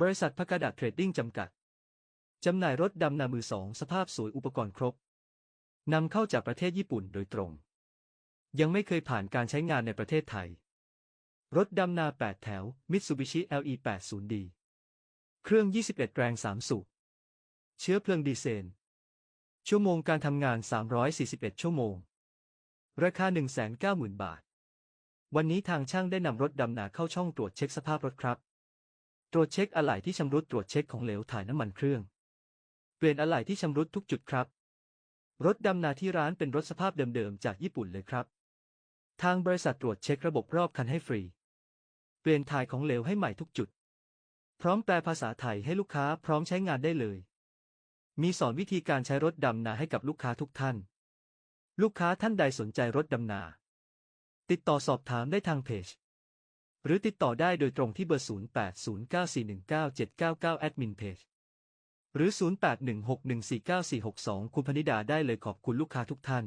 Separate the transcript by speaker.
Speaker 1: บริษัทพกาดาเทรดดิ้งจำกัด จำหน่ายรถดำนามือสองสภาพสวยอุปกรณ์ครบ นำเข้าจากประเทศญี่ปุ่นโดยตรง ยังไม่เคยผ่านการใช้งานในประเทศไทย รถดำนา 8 แถว Mitsubishi LE 80D เครื่อง 21 แรง 3 สูบ เชื้อเพลิงดีเซลชั่วโมงการทำงาน 341 ชั่วโมง ราคา 190,000 บาท วันนี้ทางช่างได้นำรถดำนาเข้าช่องตรวจเช็คสภาพรถครับ ตรวจเช็คอะไหล่ที่ชำรุดตรวจเช็คของเหลวถ่ายน้ำมันเครื่อง เปลี่ยนอะไหล่ที่ชำรุดทุกจุดครับ รถดำนาที่ร้านเป็นรถสภาพเดิมๆจากญี่ปุ่นเลยครับ ทางบริษัทตรวจเช็คระบบรอบคันให้ฟรี เปลี่ยนถ่ายของเหลวให้ใหม่ทุกจุด พร้อมแปลภาษาไทยให้ลูกค้าพร้อมใช้งานได้เลย มีสอนวิธีการใช้รถดำนาให้กับลูกค้าทุกท่าน ลูกค้าท่านใดสนใจรถดำนา ติดต่อสอบถามได้ทางเพจ หรือติดต่อได้โดยตรงที่เบอร์ 0809419799 แอดมินเพจ หรือ 0816149462 คุณพนิดาได้เลยขอบคุณลูกค้าทุกท่าน